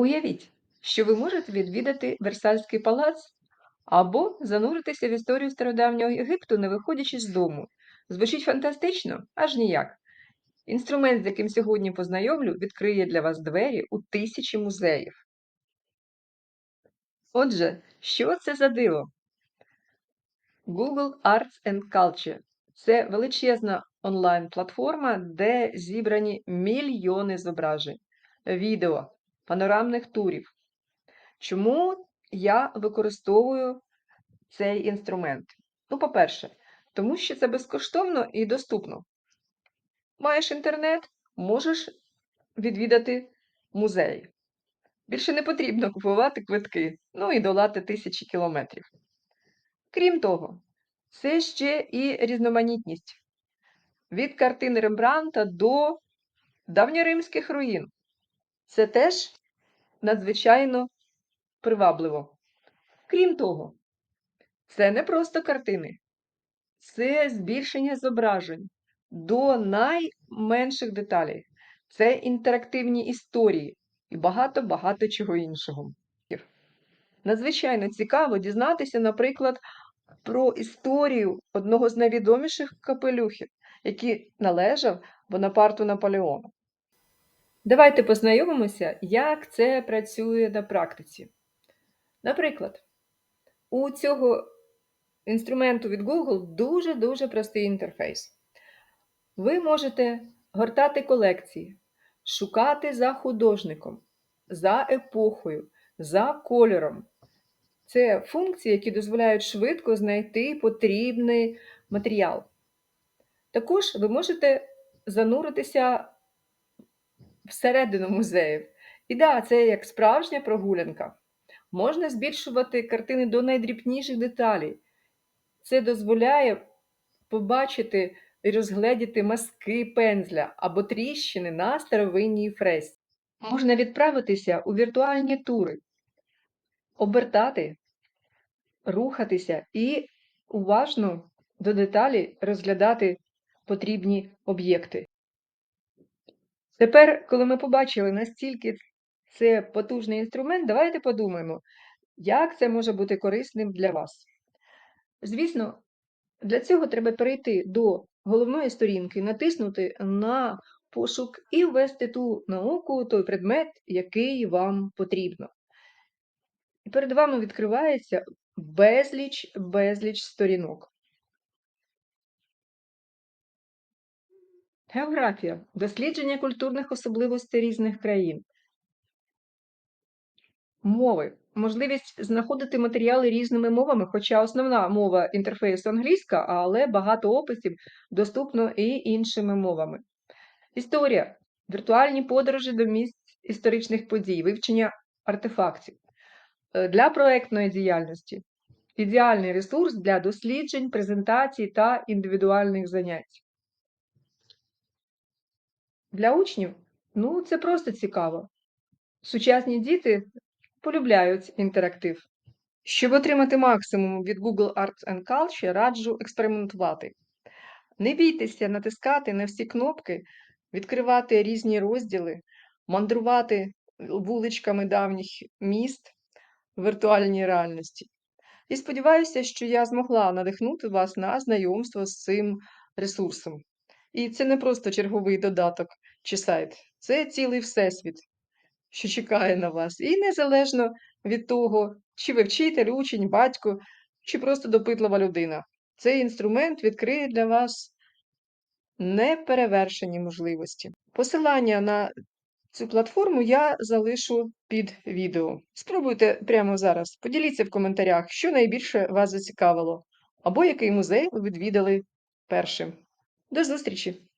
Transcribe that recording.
Уявіть, що ви можете відвідати Версальський палац або зануритися в історію стародавнього Єгипту, не виходячи з дому. Звучить фантастично? Аж ніяк. Інструмент, з яким сьогодні познайомлю, відкриє для вас двері у тисячі музеїв. Отже, що це за диво? Google Arts and Culture це величезна онлайн-платформа, де зібрані мільйони зображень, відео, панорамних турів. Чому я використовую цей інструмент? Ну, по-перше, тому що це безкоштовно і доступно. Маєш інтернет, можеш відвідати музей. Більше не потрібно купувати квитки, ну і долати тисячі кілометрів. Крім того, це ще і різноманітність від картин Рембранта до давньоримських руїн. Це теж надзвичайно привабливо. Крім того, це не просто картини, це збільшення зображень до найменших деталей, це інтерактивні історії і багато-багато чого іншого. Надзвичайно цікаво дізнатися, наприклад, про історію одного з найвідоміших капелюхів, який належав Бонапарту Наполеону. Давайте познайомимося, як це працює на практиці. Наприклад, у цього інструменту від Google дуже-дуже простий інтерфейс. Ви можете гортати колекції, шукати за художником, за епохою, за кольором. Це функції, які дозволяють швидко знайти потрібний матеріал. Також ви можете зануритися всередину музеїв. І да, це як справжня прогулянка. Можна збільшувати картини до найдрібніших деталей. Це дозволяє побачити і розгледіти маски пензля або тріщини на старовинній фресці. Можна відправитися у віртуальні тури, обертати, рухатися і уважно до деталі розглядати потрібні об'єкти. Тепер, коли ми побачили, настільки це потужний інструмент, давайте подумаємо, як це може бути корисним для вас. Звісно, для цього треба перейти до головної сторінки, натиснути на пошук і ввести ту науку, той предмет, який вам потрібно. І перед вами відкривається безліч безліч сторінок. Географія дослідження культурних особливостей різних країн. Мови. Можливість знаходити матеріали різними мовами, хоча основна мова інтерфейсу англійська, але багато описів доступно і іншими мовами. Історія. Віртуальні подорожі до місць історичних подій, вивчення артефактів. Е, Для проектної діяльності. Ідеальний ресурс для досліджень, презентацій та індивідуальних занять. Для учнів ну, це просто цікаво. Сучасні діти полюбляють інтерактив. Щоб отримати максимум від Google Arts and Culture, раджу експериментувати. Не бійтеся натискати на всі кнопки, відкривати різні розділи, мандрувати вуличками давніх міст в віртуальній реальності. І сподіваюся, що я змогла надихнути вас на знайомство з цим ресурсом. І це не просто черговий додаток чи сайт, це цілий всесвіт, що чекає на вас. І незалежно від того, чи ви вчитель, учень, батько, чи просто допитлива людина. Цей інструмент відкриє для вас неперевершені можливості. Посилання на цю платформу я залишу під відео. Спробуйте прямо зараз. Поділіться в коментарях, що найбільше вас зацікавило, або який музей ви відвідали першим. До зустрічі!